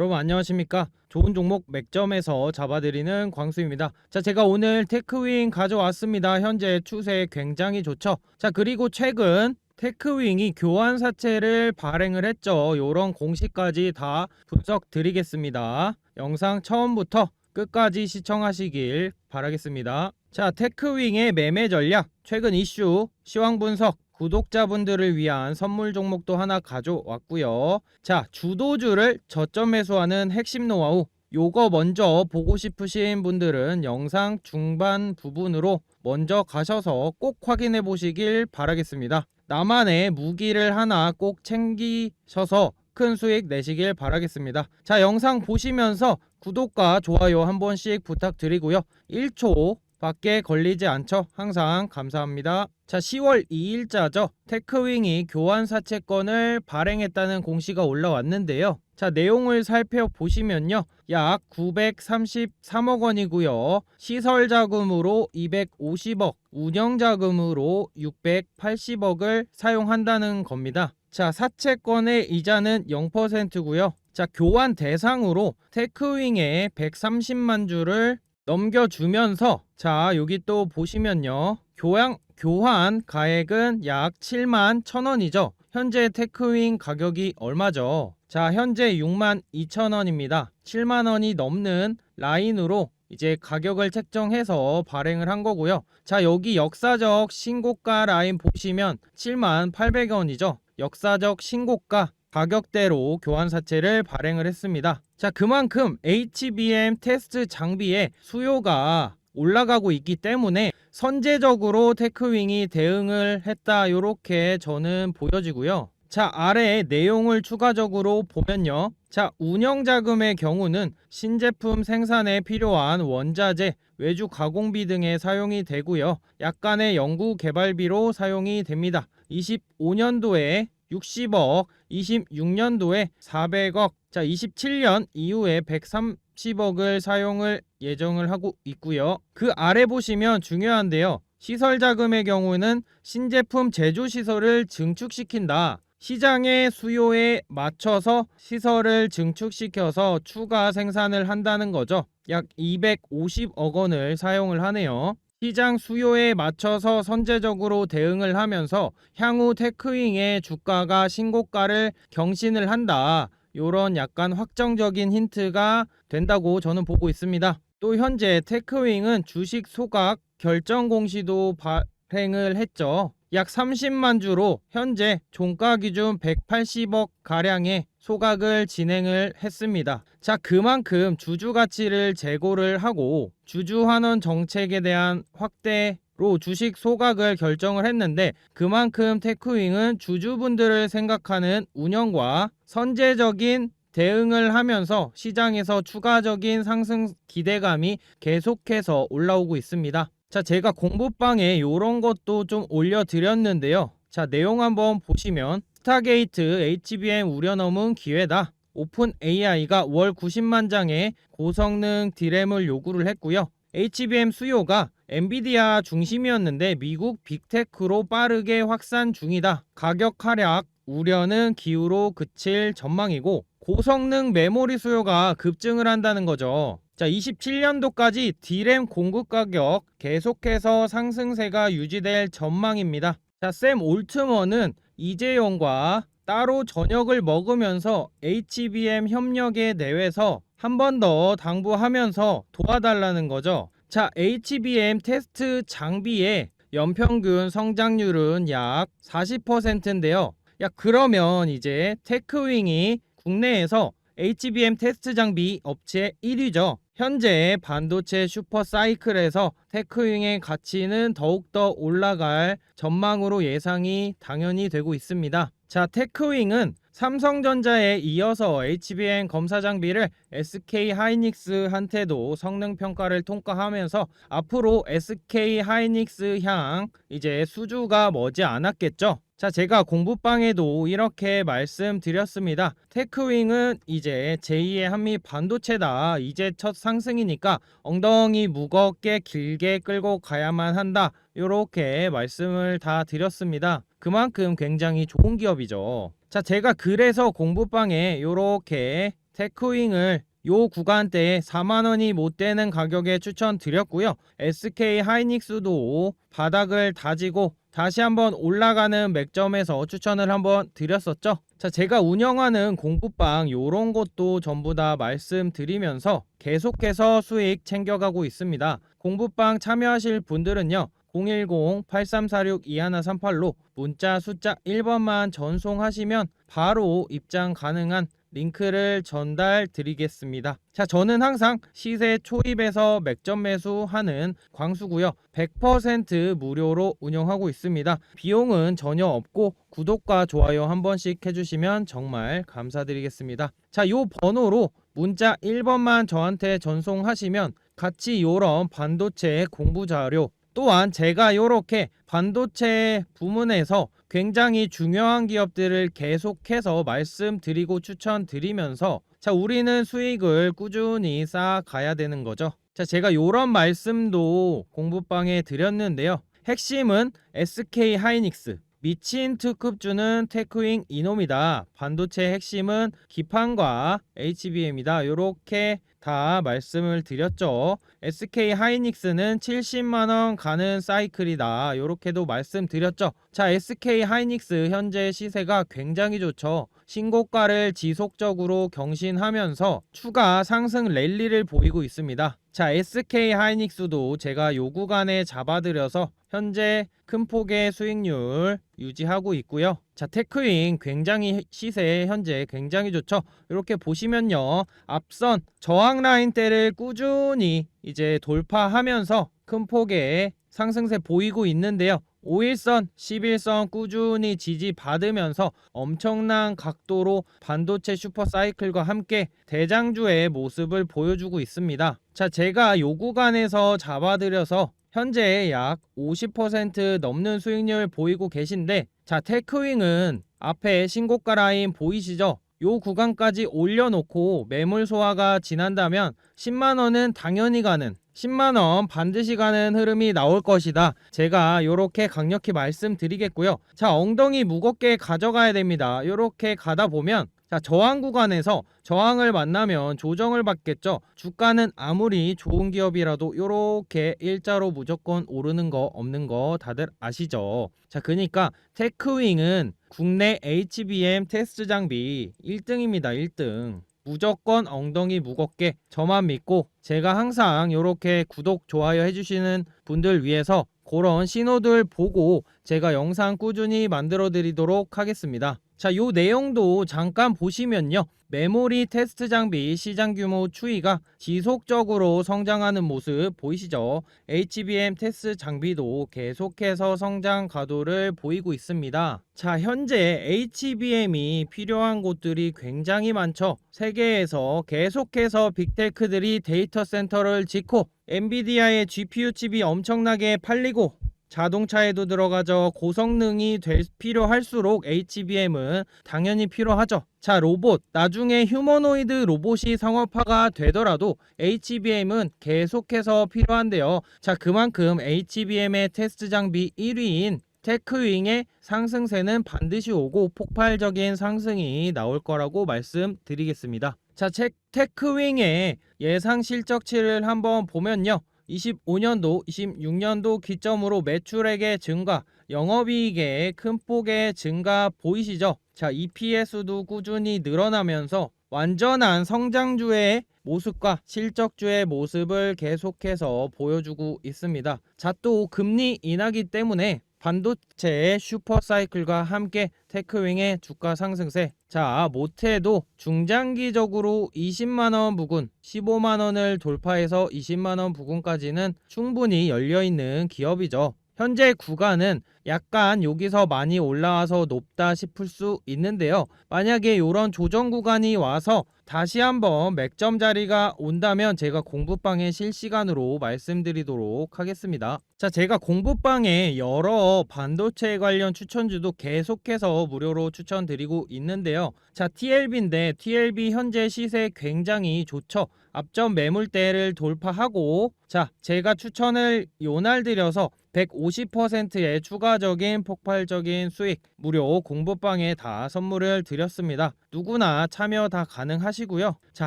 여러분 안녕하십니까? 좋은 종목 맥점에서 잡아드리는 광수입니다. 자 제가 오늘 테크윙 가져왔습니다. 현재 추세 굉장히 좋죠? 자 그리고 최근 테크윙이 교환 사채를 발행을 했죠. 요런 공시까지 다 분석 드리겠습니다. 영상 처음부터 끝까지 시청하시길 바라겠습니다. 자 테크윙의 매매 전략 최근 이슈 시황 분석 구독자분들을 위한 선물 종목도 하나 가져왔고요. 자, 주도주를 저점 매수하는 핵심 노하우. 요거 먼저 보고 싶으신 분들은 영상 중반 부분으로 먼저 가셔서 꼭 확인해 보시길 바라겠습니다. 나만의 무기를 하나 꼭 챙기셔서 큰 수익 내시길 바라겠습니다. 자, 영상 보시면서 구독과 좋아요 한 번씩 부탁드리고요. 1초 밖에 걸리지 않죠. 항상 감사합니다. 자, 10월 2일자죠. 테크윙이 교환 사채권을 발행했다는 공시가 올라왔는데요. 자, 내용을 살펴보시면요. 약 933억 원이고요. 시설 자금으로 250억, 운영 자금으로 680억을 사용한다는 겁니다. 자, 사채권의 이자는 0%고요. 자, 교환 대상으로 테크윙에 130만 주를 넘겨주면서 자 여기 또 보시면요. 교양 교환 가액은 약 7만 1천원이죠. 현재 테크윙 가격이 얼마죠? 자 현재 6만 2천원입니다. 7만원이 넘는 라인으로 이제 가격을 책정해서 발행을 한 거고요. 자 여기 역사적 신고가 라인 보시면 7만 800원이죠. 역사적 신고가 가격대로 교환사채를 발행을 했습니다. 자, 그만큼 HBM 테스트 장비의 수요가 올라가고 있기 때문에 선제적으로 테크윙이 대응을 했다. 이렇게 저는 보여지고요. 자, 아래 내용을 추가적으로 보면요. 자, 운영자금의 경우는 신제품 생산에 필요한 원자재, 외주 가공비 등에 사용이 되고요. 약간의 연구 개발비로 사용이 됩니다. 25년도에 60억, 26년도에 400억, 자 27년 이후에 130억을 사용을 예정을 하고 있고요. 그 아래 보시면 중요한데요. 시설 자금의 경우는 신제품 제조 시설을 증축시킨다. 시장의 수요에 맞춰서 시설을 증축시켜서 추가 생산을 한다는 거죠. 약 250억 원을 사용을 하네요. 시장 수요에 맞춰서 선제적으로 대응을 하면서 향후 테크윙의 주가가 신고가를 경신을 한다. 이런 약간 확정적인 힌트가 된다고 저는 보고 있습니다. 또 현재 테크윙은 주식 소각 결정 공시도 발행을 했죠. 약 30만 주로 현재 종가 기준 180억 가량의 소각을 진행을 했습니다. 자, 그만큼 주주 가치를 재고를 하고 주주 환원 정책에 대한 확대 로 주식 소각을 결정을 했는데 그만큼 테크윙은 주주분들을 생각하는 운영과 선제적인 대응을 하면서 시장에서 추가적인 상승 기대감이 계속해서 올라오고 있습니다. 자, 제가 공부방에 이런 것도 좀 올려드렸는데요. 자, 내용 한번 보시면 스타게이트 HBM 우려넘은 기회다. 오픈 AI가 월 90만 장의 고성능 디램을 요구를 했고요. HBM 수요가 엔비디아 중심이었는데 미국 빅테크로 빠르게 확산 중이다. 가격 하락 우려는 기후로 그칠 전망이고 고성능 메모리 수요가 급증을 한다는 거죠. 자, 27년도까지 디램 공급 가격 계속해서 상승세가 유지될 전망입니다. 자, 샘 올트먼은 이재용과 따로 저녁을 먹으면서 HBM 협력에 내외서 한 번 더 당부하면서 도와달라는 거죠. 자, HBM 테스트 장비의 연평균 성장률은 약 40%인데요. 야, 그러면 이제 테크윙이 국내에서 HBM 테스트 장비 업체 1위죠. 현재 반도체 슈퍼 사이클에서 테크윙의 가치는 더욱더 올라갈 전망으로 예상이 당연히 되고 있습니다. 자, 테크윙은 삼성전자에 이어서 HBM 검사 장비를 SK 하이닉스한테도 성능 평가를 통과하면서 앞으로 SK 하이닉스 향 이제 수주가 머지 않았겠죠. 자, 제가 공부방에도 이렇게 말씀드렸습니다. 테크윙은 이제 제2의 한미 반도체다. 이제 첫 상승이니까 엉덩이 무겁게 길게 끌고 가야만 한다. 이렇게 말씀을 다 드렸습니다. 그만큼 굉장히 좋은 기업이죠. 자, 제가 그래서 공부방에 이렇게 테크윙을 요 구간대에 4만 원이 못 되는 가격에 추천드렸고요. SK 하이닉스도 바닥을 다지고 다시 한번 올라가는 맥점에서 추천을 한번 드렸었죠. 자, 제가 운영하는 공부방 요런 것도 전부 다 말씀드리면서 계속해서 수익 챙겨가고 있습니다. 공부방 참여하실 분들은요. 010-8346-2138로 문자 숫자 1번만 전송하시면 바로 입장 가능한 링크를 전달 드리겠습니다. 자, 저는 항상 시세 초입에서 맥점 매수하는 광수고요. 100% 무료로 운영하고 있습니다. 비용은 전혀 없고 구독과 좋아요 한 번씩 해주시면 정말 감사드리겠습니다. 자, 요 번호로 문자 1번만 저한테 전송하시면 같이 요런 반도체 공부 자료 또한 제가 요렇게 반도체 부문에서 굉장히 중요한 기업들을 계속해서 말씀드리고 추천드리면서 자 우리는 수익을 꾸준히 쌓아가야 되는 거죠. 자 제가 요런 말씀도 공부방에 드렸는데요. 핵심은 SK 하이닉스 미친 특급주는 테크윙 이놈이다. 반도체 핵심은 기판과 HBM이다. 요렇게 다 말씀을 드렸죠. SK 하이닉스는 70만원 가는 사이클이다. 요렇게도 말씀드렸죠. 자, SK 하이닉스 현재 시세가 굉장히 좋죠. 신고가를 지속적으로 경신하면서 추가 상승 랠리를 보이고 있습니다. 자, SK 하이닉스도 제가 요 구간에 잡아드려서 현재 큰 폭의 수익률 유지하고 있고요. 자, 테크윙 굉장히 시세 현재 굉장히 좋죠. 이렇게 보시면요. 앞선 저항 라인대를 꾸준히 이제 돌파하면서 큰 폭의 상승세 보이고 있는데요. 5일선, 11선 꾸준히 지지받으면서 엄청난 각도로 반도체 슈퍼사이클과 함께 대장주의 모습을 보여주고 있습니다. 자, 제가 요 구간에서 잡아드려서 현재 약 50% 넘는 수익률 보이고 계신데 자, 테크윙은 앞에 신고가 라인 보이시죠? 요 구간까지 올려놓고 매물 소화가 지난다면 10만원은 당연히 가는 10만원 반드시 가는 흐름이 나올 것이다. 제가 요렇게 강력히 말씀드리겠고요. 자, 엉덩이 무겁게 가져가야 됩니다. 요렇게 가다 보면 자, 저항 구간에서 저항을 만나면 조정을 받겠죠. 주가는 아무리 좋은 기업이라도 요렇게 일자로 무조건 오르는 거 없는 거 다들 아시죠? 자, 그러니까 테크윙은 국내 HBM 테스트 장비 1등입니다. 1등. 무조건 엉덩이 무겁게 저만 믿고 제가 항상 이렇게 구독 좋아요 해주시는 분들 위해서 그런 신호들 보고 제가 영상 꾸준히 만들어 드리도록 하겠습니다. 자, 요 내용도 잠깐 보시면요. 메모리 테스트 장비 시장 규모 추이가 지속적으로 성장하는 모습 보이시죠? HBM 테스트 장비도 계속해서 성장 가도를 보이고 있습니다. 자, 현재 HBM이 필요한 곳들이 굉장히 많죠. 세계에서 계속해서 빅테크들이 데이터 센터를 짓고 엔비디아의 GPU 칩이 엄청나게 팔리고 자동차에도 들어가죠. 고성능이 될 필요할수록 HBM은 당연히 필요하죠. 자, 로봇. 나중에 휴머노이드 로봇이 상업화가 되더라도 HBM은 계속해서 필요한데요. 자, 그만큼 HBM의 테스트 장비 1위인 테크윙의 상승세는 반드시 오고 폭발적인 상승이 나올 거라고 말씀드리겠습니다. 자, 체, 테크윙의 예상 실적치를 한번 보면요. 25년도, 26년도 기점으로 매출액의 증가, 영업이익의 큰 폭의 증가 보이시죠? 자, EPS도 꾸준히 늘어나면서 완전한 성장주의 모습과 실적주의 모습을 계속해서 보여주고 있습니다. 자, 또 금리 인하기 때문에 반도체의 슈퍼사이클과 함께 테크윙의 주가 상승세. 자 못해도 중장기적으로 20만원 부근 15만원을 돌파해서 20만원 부근까지는 충분히 열려있는 기업이죠 현재 구간은 약간 여기서 많이 올라와서 높다 싶을 수 있는데요. 만약에 이런 조정 구간이 와서 다시 한번 맥점 자리가 온다면 제가 공부방에 실시간으로 말씀드리도록 하겠습니다. 자, 제가 공부방에 여러 반도체 관련 추천주도 계속해서 무료로 추천드리고 있는데요. 자, TLB인데 TLB 현재 시세 굉장히 좋죠. 앞전 매물대를 돌파하고 자, 제가 추천을 요날 드려서 150%의 추가적인 폭발적인 수익 무료 공부방에 다 선물을 드렸습니다. 누구나 참여 다 가능하시 하시고요. 자,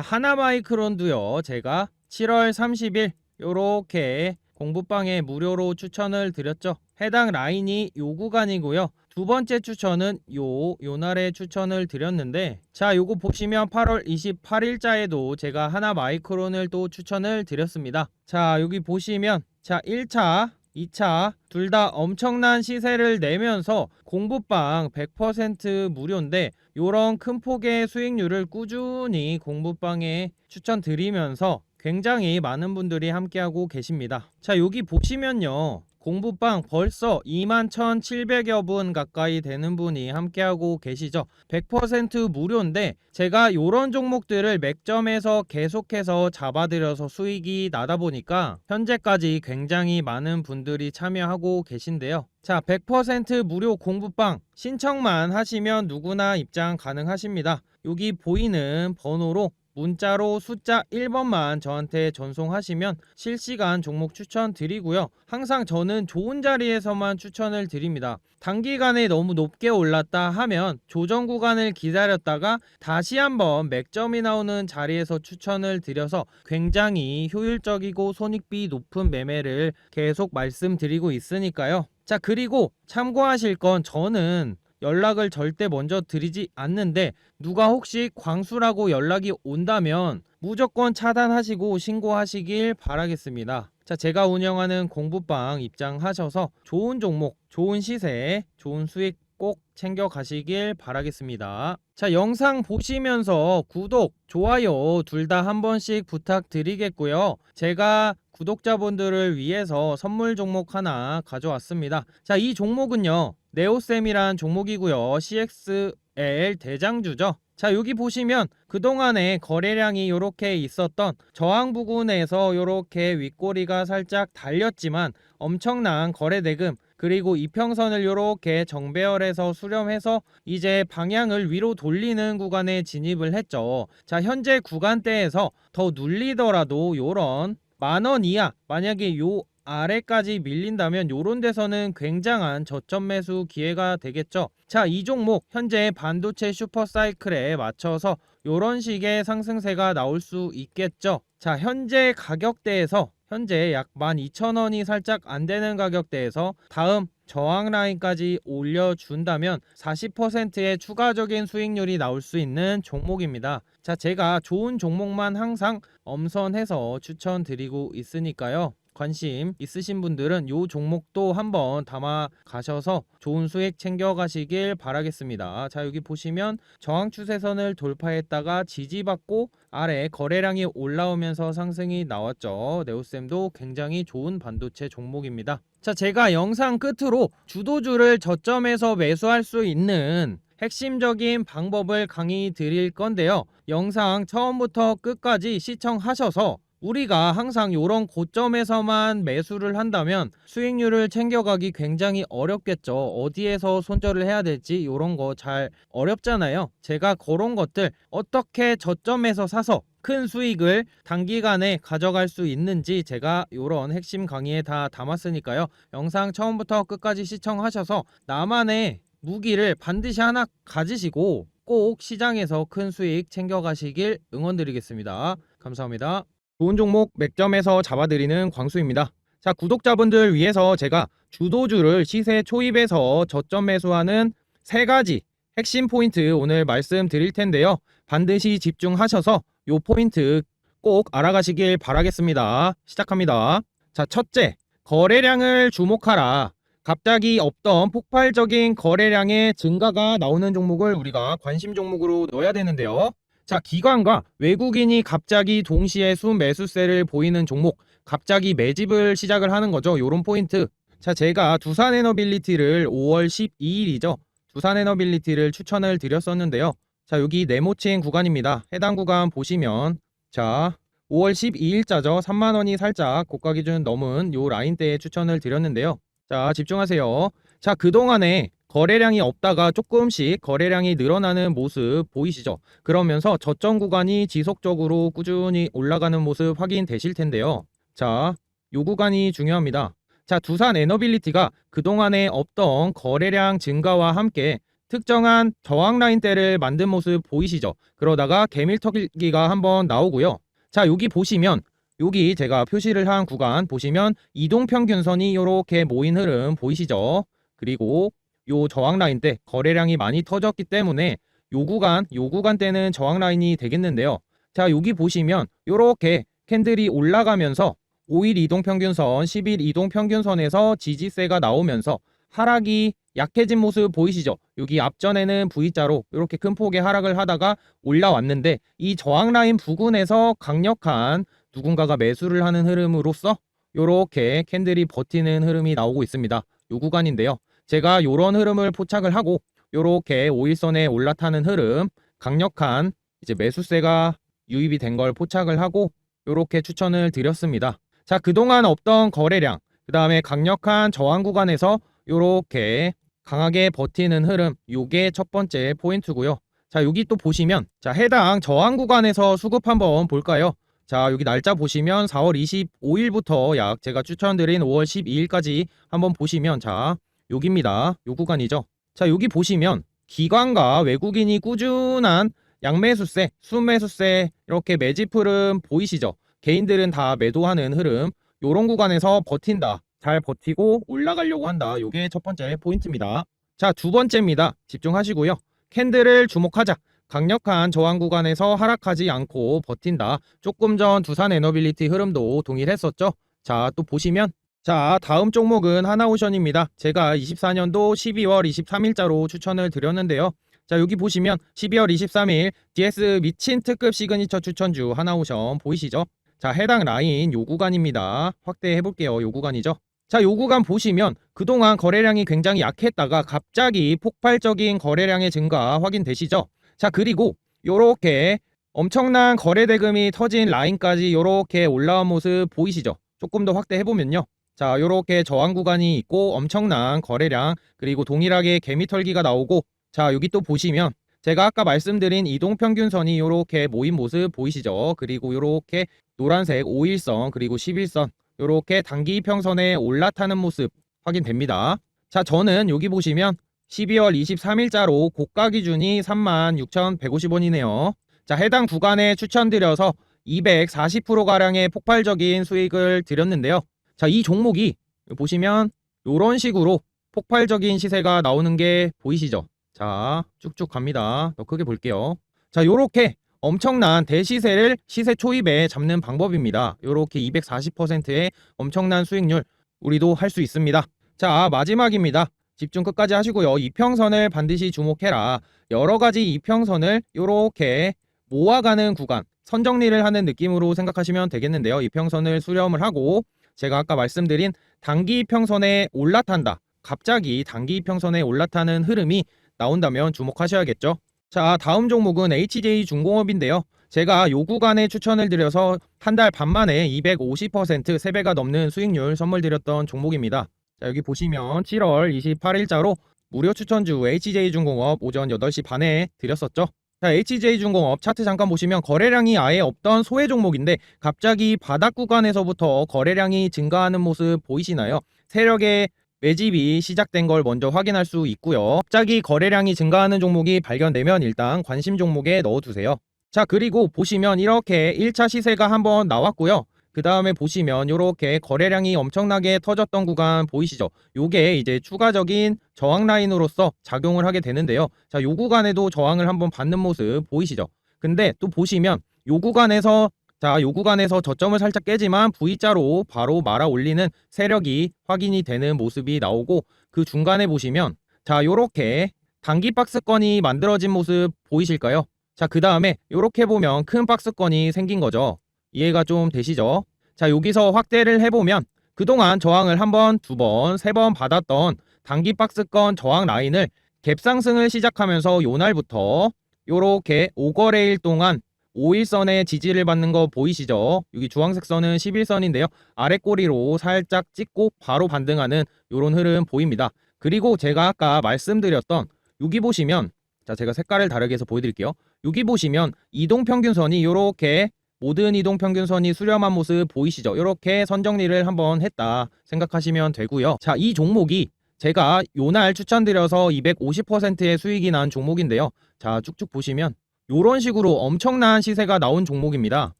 하나마이크론도요. 제가 7월 30일 요렇게 공부방에 무료로 추천을 드렸죠. 해당 라인이 요 구간이고요. 두 번째 추천은 요, 요 날에 추천을 드렸는데, 자, 요거 보시면 8월 28일자에도 제가 하나 마이크론을 또 추천을 드렸습니다. 자, 여기 보시면, 자, 1차, 2차 둘 다 엄청난 시세를 내면서 공부방 100% 무료인데 요런 큰 폭의 수익률을 꾸준히 공부방에 추천드리면서 굉장히 많은 분들이 함께하고 계십니다. 자, 여기 보시면요. 공부방 벌써 21,700여 분 가까이 되는 분이 함께하고 계시죠. 100% 무료인데 제가 요런 종목들을 맥점에서 계속해서 잡아들여서 수익이 나다 보니까 현재까지 굉장히 많은 분들이 참여하고 계신데요. 자, 100% 무료 공부방 신청만 하시면 누구나 입장 가능하십니다. 여기 보이는 번호로 문자로 숫자 1번만 저한테 전송하시면 실시간 종목 추천 드리고요. 항상 저는 좋은 자리에서만 추천을 드립니다. 단기간에 너무 높게 올랐다 하면 조정 구간을 기다렸다가 다시 한번 맥점이 나오는 자리에서 추천을 드려서 굉장히 효율적이고 손익비 높은 매매를 계속 말씀드리고 있으니까요. 자, 그리고 참고하실 건 저는 연락을 절대 먼저 드리지 않는데 누가 혹시 광수라고 연락이 온다면 무조건 차단하시고 신고하시길 바라겠습니다. 자, 제가 운영하는 공부방 입장하셔서 좋은 종목, 좋은 시세, 좋은 수익 꼭 챙겨 가시길 바라겠습니다. 자, 영상 보시면서 구독, 좋아요 둘 다 한 번씩 부탁드리겠고요. 제가 구독자분들을 위해서 선물 종목 하나 가져왔습니다. 자, 이 종목은요. 네오셈이란 종목이고요. CXL 대장주죠. 자, 여기 보시면 그동안에 거래량이 이렇게 있었던 저항 부근에서 이렇게 윗꼬리가 살짝 달렸지만 엄청난 거래 대금 그리고 이평선을 이렇게 정배열해서 수렴해서 이제 방향을 위로 돌리는 구간에 진입을 했죠. 자, 현재 구간대에서 더 눌리더라도 요런 만원 이하 만약에 요 아래까지 밀린다면 요런 데서는 굉장한 저점 매수 기회가 되겠죠. 자, 이 종목 현재 반도체 슈퍼 사이클에 맞춰서 요런 식의 상승세가 나올 수 있겠죠. 자, 현재 가격대에서 현재 약 12,000원이 살짝 안 되는 가격대에서 다음 저항 라인까지 올려준다면 40%의 추가적인 수익률이 나올 수 있는 종목입니다. 자, 제가 좋은 종목만 항상 엄선해서 추천드리고 있으니까요. 관심 있으신 분들은 요 종목도 한번 담아 가셔서 좋은 수익 챙겨 가시길 바라겠습니다. 자, 여기 보시면 저항 추세선을 돌파했다가 지지받고 아래 거래량이 올라오면서 상승이 나왔죠. 네오셈도 굉장히 좋은 반도체 종목입니다. 자, 제가 영상 끝으로 주도주를 저점에서 매수할 수 있는 핵심적인 방법을 강의 드릴 건데요. 영상 처음부터 끝까지 시청하셔서 우리가 항상 이런 고점에서만 매수를 한다면 수익률을 챙겨가기 굉장히 어렵겠죠. 어디에서 손절을 해야 될지 이런 거 잘 어렵잖아요. 제가 그런 것들 어떻게 저점에서 사서 큰 수익을 단기간에 가져갈 수 있는지 제가 이런 핵심 강의에 다 담았으니까요. 영상 처음부터 끝까지 시청하셔서 나만의 무기를 반드시 하나 가지시고 꼭 시장에서 큰 수익 챙겨가시길 응원드리겠습니다. 감사합니다. 좋은 종목 맥점에서 잡아드리는 광수입니다. 자, 구독자분들 위해서 제가 주도주를 시세 초입에서 저점 매수하는 세 가지 핵심 포인트 오늘 말씀드릴 텐데요. 반드시 집중하셔서 요 포인트 꼭 알아가시길 바라겠습니다. 시작합니다. 자, 첫째, 거래량을 주목하라. 갑자기 없던 폭발적인 거래량의 증가가 나오는 종목을 우리가 관심 종목으로 넣어야 되는데요. 자, 기관과 외국인이 갑자기 동시에 순매수세를 보이는 종목, 갑자기 매집을 시작을 하는 거죠. 요런 포인트. 자, 제가 두산 에너빌리티를 5월 12일이죠. 두산 에너빌리티를 추천을 드렸었는데요. 자, 여기 네모친 구간입니다. 해당 구간 보시면 자, 5월 12일자죠. 3만 원이 살짝 고가 기준 넘은 요 라인대에 추천을 드렸는데요. 자, 집중하세요. 자, 그동안에 거래량이 없다가 조금씩 거래량이 늘어나는 모습 보이시죠? 그러면서 저점 구간이 지속적으로 꾸준히 올라가는 모습 확인되실 텐데요. 자, 요 구간이 중요합니다. 자, 두산 에너빌리티가 그동안에 없던 거래량 증가와 함께 특정한 저항 라인대를 만든 모습 보이시죠? 그러다가 개밀터기가 한번 나오고요. 자, 여기 보시면 여기 제가 표시를 한 구간 보시면 이동 평균선이 이렇게 모인 흐름 보이시죠? 그리고 요 저항 라인 때 거래량이 많이 터졌기 때문에 요 구간, 요 구간 때는 저항 라인이 되겠는데요. 자, 여기 보시면 요렇게 캔들이 올라가면서 5일 이동 평균선, 10일 이동 평균선에서 지지세가 나오면서 하락이 약해진 모습 보이시죠? 여기 앞전에는 V자로 이렇게 큰 폭의 하락을 하다가 올라왔는데 이 저항 라인 부근에서 강력한 누군가가 매수를 하는 흐름으로써 이렇게 캔들이 버티는 흐름이 나오고 있습니다. 요 구간인데요. 제가 이런 흐름을 포착을 하고 이렇게 5일선에 올라타는 흐름, 강력한 이제 매수세가 유입이 된 걸 포착을 하고 이렇게 추천을 드렸습니다. 자, 그동안 없던 거래량, 그 다음에 강력한 저항 구간에서 이렇게 강하게 버티는 흐름, 요게 첫 번째 포인트고요. 자, 여기 또 보시면 자, 해당 저항 구간에서 수급 한번 볼까요? 자, 여기 날짜 보시면 4월 25일부터 약 제가 추천드린 5월 12일까지 한번 보시면 자, 여기입니다. 요 구간이죠. 자, 여기 보시면 기관과 외국인이 꾸준한 양매수세, 순매수세 이렇게 매집 흐름 보이시죠? 개인들은 다 매도하는 흐름. 요런 구간에서 버틴다. 잘 버티고 올라가려고 한다. 요게 첫 번째 포인트입니다. 자, 두 번째입니다. 집중하시고요. 캔들을 주목하자. 강력한 저항 구간에서 하락하지 않고 버틴다. 조금 전 두산 에너빌리티 흐름도 동일했었죠. 자, 또 보시면 자, 다음 종목은 하나오션입니다. 제가 24년도 12월 23일자로 추천을 드렸는데요. 자, 여기 보시면 12월 23일 DS 미친 특급 시그니처 추천주 하나오션 보이시죠? 자, 해당 라인 요 구간입니다. 확대해 볼게요. 요 구간이죠. 자, 요 구간 보시면 그동안 거래량이 굉장히 약했다가 갑자기 폭발적인 거래량의 증가 확인되시죠? 자, 그리고 요렇게 엄청난 거래 대금이 터진 라인까지 요렇게 올라온 모습 보이시죠? 조금 더 확대해 보면요. 자, 요렇게 저항 구간이 있고 엄청난 거래량 그리고 동일하게 개미 털기가 나오고 자, 여기 또 보시면 제가 아까 말씀드린 이동 평균선이 요렇게 모인 모습 보이시죠? 그리고 요렇게 노란색 5일선 그리고 11선 요렇게 단기 평선에 올라타는 모습 확인됩니다. 자, 저는 여기 보시면 12월 23일자로 고가 기준이 36,150원이네요. 자, 해당 구간에 추천드려서 240%가량의 폭발적인 수익을 드렸는데요. 자, 이 종목이 보시면 이런 식으로 폭발적인 시세가 나오는 게 보이시죠? 자, 쭉쭉 갑니다. 더 크게 볼게요. 자, 요렇게 엄청난 대시세를 시세 초입에 잡는 방법입니다. 요렇게 240%의 엄청난 수익률 우리도 할 수 있습니다. 자, 마지막입니다. 집중 끝까지 하시고요. 이평선을 반드시 주목해라. 여러 가지 이평선을 요렇게 모아가는 구간, 선정리를 하는 느낌으로 생각하시면 되겠는데요. 이평선을 수렴을 하고 제가 아까 말씀드린 단기 이평선에 올라탄다. 갑자기 단기 이평선에 올라타는 흐름이 나온다면 주목하셔야겠죠. 자, 다음 종목은 HJ 중공업인데요. 제가 요 구간에 추천을 드려서 한 달 반 만에 250% 3배가 넘는 수익률 선물 드렸던 종목입니다. 자, 여기 보시면 7월 28일자로 무료 추천주 HJ중공업 오전 8시 반에 드렸었죠. 자, HJ중공업 차트 잠깐 보시면 거래량이 아예 없던 소외 종목인데 갑자기 바닥 구간에서부터 거래량이 증가하는 모습 보이시나요? 세력의 매집이 시작된 걸 먼저 확인할 수 있고요. 갑자기 거래량이 증가하는 종목이 발견되면 일단 관심 종목에 넣어두세요. 자, 그리고 보시면 이렇게 1차 시세가 한번 나왔고요. 그 다음에 보시면 이렇게 거래량이 엄청나게 터졌던 구간 보이시죠? 요게 이제 추가적인 저항 라인으로서 작용을 하게 되는데요. 자, 요 구간에도 저항을 한번 받는 모습 보이시죠? 근데 또 보시면 요 구간에서 자, 요 구간에서 저점을 살짝 깨지만 V자로 바로 말아 올리는 세력이 확인이 되는 모습이 나오고 그 중간에 보시면 자, 요렇게 단기 박스권이 만들어진 모습 보이실까요? 자, 그 다음에 요렇게 보면 큰 박스권이 생긴 거죠. 이해가 좀 되시죠? 자, 여기서 확대를 해보면 그동안 저항을 한 번, 두 번, 세 번 받았던 단기 박스권 저항 라인을 갭 상승을 시작하면서 요날부터 요렇게 5거래일 동안 5일선의 지지를 받는 거 보이시죠? 여기 주황색 선은 11선인데요. 아래 꼬리로 살짝 찍고 바로 반등하는 요런 흐름 보입니다. 그리고 제가 아까 말씀드렸던 여기 보시면 자 제가 색깔을 다르게 해서 보여드릴게요. 여기 보시면 이동평균선이 요렇게 모든 이동 평균선이 수렴한 모습 보이시죠? 이렇게 선정리를 한번 했다 생각하시면 되고요. 자, 이 종목이 제가 요날 추천드려서 250%의 수익이 난 종목인데요. 자, 쭉쭉 보시면 요런 식으로 엄청난 시세가 나온 종목입니다.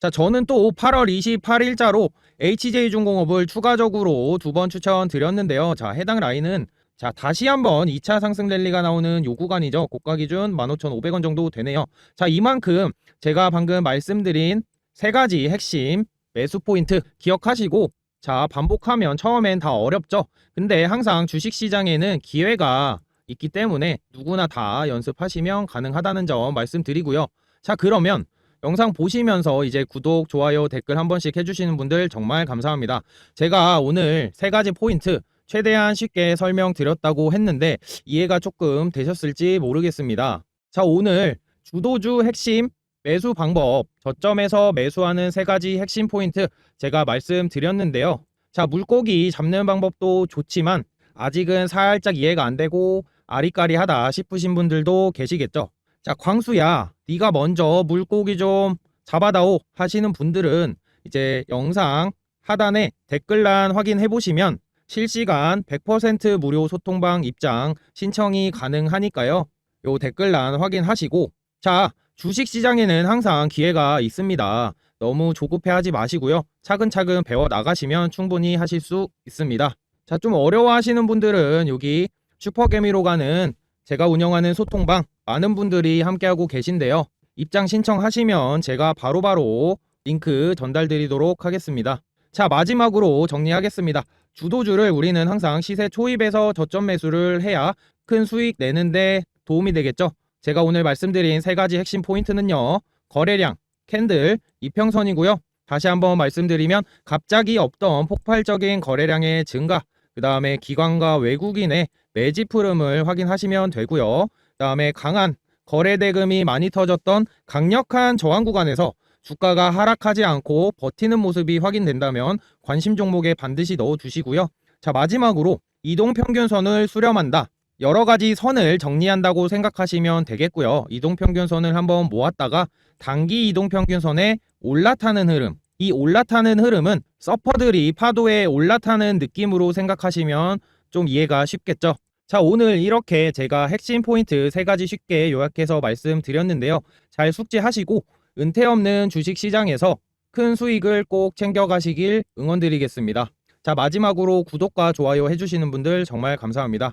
자, 저는 또 8월 28일자로 HJ중공업을 추가적으로 두 번 추천드렸는데요. 자, 해당 라인은 자, 다시 한번 2차 상승 랠리가 나오는 요 구간이죠. 고가 기준 15,500원 정도 되네요. 자, 이만큼 제가 방금 말씀드린 세 가지 핵심 매수 포인트 기억하시고 자, 반복하면 처음엔 다 어렵죠. 근데 항상 주식 시장에는 기회가 있기 때문에 누구나 다 연습하시면 가능하다는 점 말씀드리고요. 자, 그러면 영상 보시면서 이제 구독, 좋아요, 댓글 한 번씩 해주시는 분들 정말 감사합니다. 제가 오늘 세 가지 포인트 최대한 쉽게 설명드렸다고 했는데 이해가 조금 되셨을지 모르겠습니다. 자, 오늘 주도주 핵심 매수 방법, 저점에서 매수하는 세 가지 핵심 포인트 제가 말씀드렸는데요. 자, 물고기 잡는 방법도 좋지만 아직은 살짝 이해가 안 되고 아리까리하다 싶으신 분들도 계시겠죠. 자, 광수야, 네가 먼저 물고기 좀 잡아다오 하시는 분들은 이제 영상 하단에 댓글란 확인해 보시면 실시간 100% 무료 소통방 입장 신청이 가능하니까요. 요 댓글란 확인하시고 자, 주식 시장에는 항상 기회가 있습니다. 너무 조급해 하지 마시고요. 차근차근 배워 나가시면 충분히 하실 수 있습니다. 자, 좀 어려워 하시는 분들은 여기 슈퍼개미로 가는 제가 운영하는 소통방 많은 분들이 함께하고 계신데요. 입장 신청하시면 제가 바로바로 링크 전달드리도록 하겠습니다. 자, 마지막으로 정리하겠습니다. 주도주를 우리는 항상 시세 초입에서 저점 매수를 해야 큰 수익 내는데 도움이 되겠죠. 제가 오늘 말씀드린 세 가지 핵심 포인트는요. 거래량, 캔들, 이평선이고요. 다시 한번 말씀드리면 갑자기 없던 폭발적인 거래량의 증가, 그 다음에 기관과 외국인의 매집 흐름을 확인하시면 되고요. 그 다음에 강한 거래 대금이 많이 터졌던 강력한 저항 구간에서 주가가 하락하지 않고 버티는 모습이 확인된다면 관심 종목에 반드시 넣어 두시고요. 자, 마지막으로 이동 평균선을 수렴한다. 여러 가지 선을 정리한다고 생각하시면 되겠고요. 이동 평균선을 한번 모았다가 단기 이동 평균선에 올라타는 흐름. 이 올라타는 흐름은 서퍼들이 파도에 올라타는 느낌으로 생각하시면 좀 이해가 쉽겠죠. 자, 오늘 이렇게 제가 핵심 포인트 세 가지 쉽게 요약해서 말씀드렸는데요. 잘 숙지하시고 은퇴 없는 주식 시장에서 큰 수익을 꼭 챙겨가시길 응원드리겠습니다. 자, 마지막으로 구독과 좋아요 해주시는 분들 정말 감사합니다.